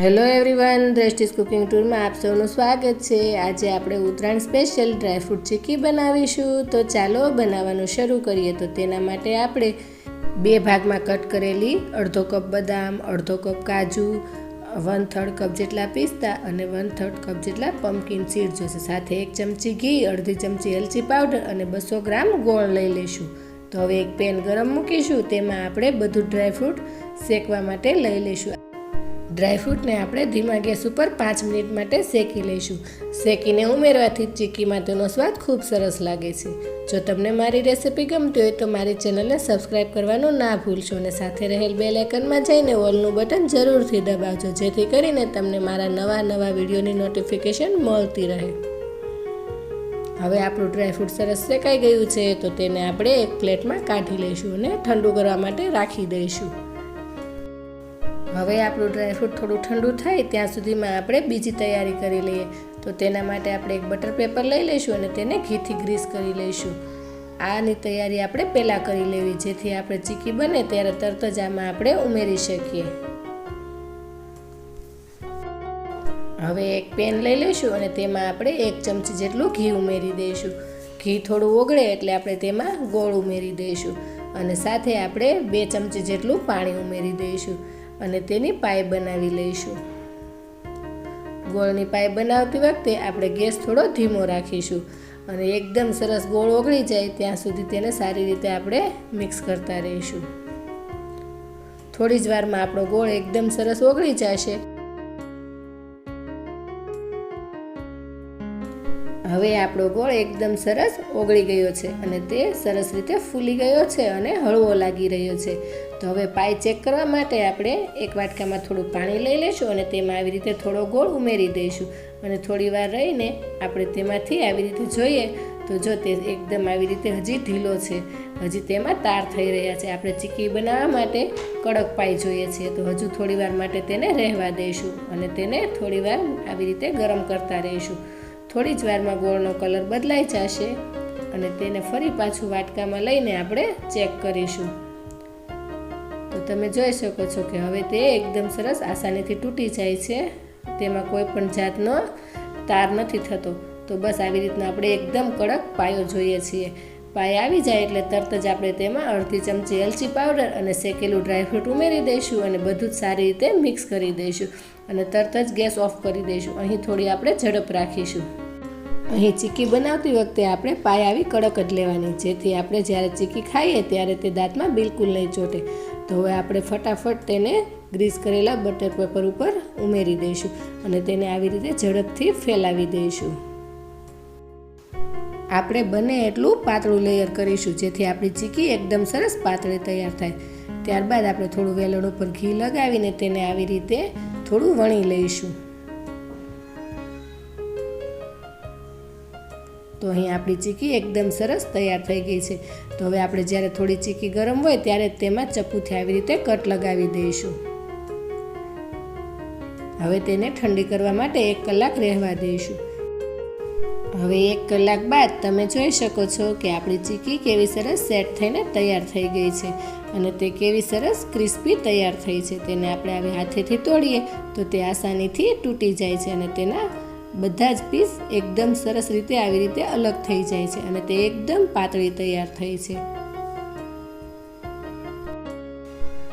Hello everyone Drashti's cooking ટૂરમાં આપ સૌનું સ્વાગત છે. આજે આપણે ઉત્તરાયણ સ્પેશિયલ ડ્રાયફ્રૂટ ચીકી બનાવીશું. તો ચાલો બનાવવાનું શરૂ કરીએ. તો તેના માટે આપણે બે ભાગમાં કટ કરેલી અડધો કપ બદામ, અડધો કપ કાજુ વન થર્ડ કપ જેટલા પિસ્તા અને વન થર્ડ કપ જેટલા પમ્પકિન સીડ જોશે. સાથે એક ચમચી ઘી, અડધી ચમચી એલચી પાવડર અને બસો ગ્રામ ગોળ લઈ લઈશું. તો હવે એક પેન ગરમ મૂકીશું. તેમાં આપણે બધું ડ્રાયફ્રૂટ શેકવા માટે લઈ લઈશું. ડ્રાયફ્રૂટને આપણે ધીમા ગેસ ઉપર પાંચ મિનિટ માટે શેકી લઈશું. શેકીને ઉમેરવાથી ચીક્કીમાં તેનો સ્વાદ ખૂબ સરસ લાગે છે. જો તમને મારી રેસિપી ગમતી હોય તો મારી ચેનલને સબસ્ક્રાઈબ કરવાનું ના ભૂલશો અને સાથે રહેલ બે લેકનમાં જઈને ઓલનું બટન જરૂરથી દબાવજો, જેથી કરીને તમને મારા નવા નવા વિડીયોની નોટિફિકેશન મળતી રહે. હવે આપણું ડ્રાયફ્રૂટ સરસ શેકાઈ ગયું છે, તો તેને આપણે એક પ્લેટમાં કાઢી લઈશું અને ઠંડુ કરવા માટે રાખી દઈશું. હવે આપણું ડ્રાયફ્રૂટ થોડું ઠંડુ થાય, ત્યાં સુધીમાં આપણે બીજી તૈયારી કરી લઈએ. તો તેના માટે આપણે એક બટર પેપર લઈ લઈશું અને તેને ઘીથી ગ્રીસ કરી લઈશું. આની તૈયારી આપણે પહેલાં કરી લેવી, જેથી આપણે ચીકી બને ત્યારે તરત જ આમાં આપણે ઉમેરી શકીએ. હવે એક પેન લઈ લઈશું અને તેમાં આપણે એક ચમચી જેટલું ઘી ઉમેરી દઈશું. ઘી થોડું ઓગળે એટલે આપણે તેમાં ગોળ ઉમેરી દઈશું. અને સાથે આપણે બે ચમચી જેટલું પાણી ઉમેરી દઈશું. અને તેની પાય બનાવી લઈશું. ગોળની પાય બનાવતી વખતે આપણે ગેસ થોડો ધીમો રાખીશું અને એકદમ સરસ ગોળ ઓગળી જાય ત્યાં સુધી તેને સારી રીતે આપણે મિક્સ કરતા રહીશું. થોડી જ વારમાં આપણો ગોળ એકદમ સરસ ઓગળી જશે. હવે આપણો ગોળ એકદમ સરસ ઓગળી ગયો છે અને તે સરસ રીતે ફૂલી ગયો છે અને હળવો લાગી રહ્યો છે. તો હવે પાય ચેક કરવા માટે આપણે એક વાટકામાં થોડું પાણી લઈ લઈશું અને તેમાં આવી રીતે થોડો ગોળ ઉમેરી દઈશું. અને થોડી વાર રહીને આપણે તેમાંથી આવી રીતે જોઈએ તો જો તે એકદમ આવી રીતે હજી ઢીલો છે. હજી તેમાં તાર થઈ રહ્યા છે. આપણે ચીકી બનાવવા માટે કડક પાઈ જોઈએ છીએ તો હજુ થોડીવાર માટે તેને રહેવા દઈશું અને તેને થોડીવાર આવી રીતે ગરમ કરતા રહીશું. થોડી જ વારમાં ગોળનો કલર બદલાઈ જશે અને તેને ફરી પાછું વાટકામાં લઈને આપણે ચેક કરીશું. તો તમે જોઈ શકો છો કે હવે તે એકદમ સરસ આસાનીથી તૂટી જાય છે. તેમાં કોઈ પણ જાતનો તાર નથી થતો. તો બસ આવી રીતના આપણે એકદમ કડક પાયો જોઈએ છીએ. પાય આવી જાય એટલે તરત જ આપણે તેમાં અડધી ચમચી એલચી પાવડર અને શેકેલું ડ્રાયફ્રૂટ ઉમેરી દઈશું અને બધું જ સારી રીતે મિક્સ કરી દઈશું અને તરત જ ગેસ ઓફ કરી દઈશું. અહીં થોડી આપણે ઝડપ રાખીશું. અહીં ચીકી બનાવતી વખતે આપણે પાય આવી કડક જ લેવાની. જેથી આપણે જ્યારે ચીકી ખાઈએ ત્યારે તે દાંતમાં બિલકુલ નહીં ચોટે. તો હવે આપણે ફટાફટ તેને ગ્રીસ કરેલા બટર પેપર ઉપર ઉમેરી દઈશું અને તેને આવી રીતે ઝડપથી ફેલાવી દઈશું. આપણે બને એટલું પાતળું લેયર કરીશું જેથી આપણી ચીકી એકદમ સરસ પાતળી તૈયાર થાય. ત્યારબાદ આપણે થોડું વેલણ ઉપર ઘી લગાવીને તેને આવી રીતે થોડું વણી લઈશું. તો અહીં આપણી ચીકી એકદમ સરસ તૈયાર થઈ ગઈ છે. તો હવે આપણે જ્યારે થોડી ચીકી ગરમ હોય ત્યારે તેમાં ચપ્પુથી આવી રીતે કટ લગાવી દઈશું. હવે તેને ઠંડી કરવા માટે એક કલાક રહેવા દઈશું. હવે એક કલાક બાદ તમે જોઈ શકો છો કે આપણી ચીકી કેવી સરસ સેટ થઈને તૈયાર થઈ ગઈ છે અને તે કેવી સરસ ક્રિસ્પી તૈયાર થઈ છે. તેને આપણે હવે હાથેથી તોડીએ તો તે આસાનીથી તૂટી જાય છે અને તેના બધા જ પીસ એકદમ સરસ રીતે આવી રીતે અલગ થઈ જાય છે અને તે એકદમ પાતળી તૈયાર થઈ છે.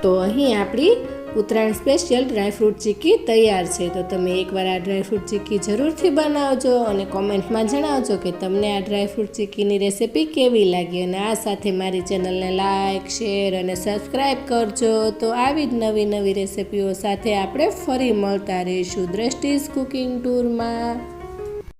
તો અહીં આપણી ઉત્તરાયણ સ્પેશિયલ ડ્રાયફ્રૂટ ચીકી તૈયાર છે. તો તમે એકવાર આ ડ્રાયફ્રૂટ ચીકી જરૂરથી બનાવજો અને કોમેન્ટમાં જણાવજો કે તમને આ ડ્રાયફ્રૂટ ચીકીની રેસિપી કેવી લાગી અને આ સાથે મારી ચેનલને લાઇક શેર અને સબસ્ક્રાઈબ કરજો. તો આવી જ નવી નવી રેસિપીઓ સાથે આપણે ફરી મળતા રહીશું દ્રષ્ટિઝ કુકિંગ ટૂરમાં.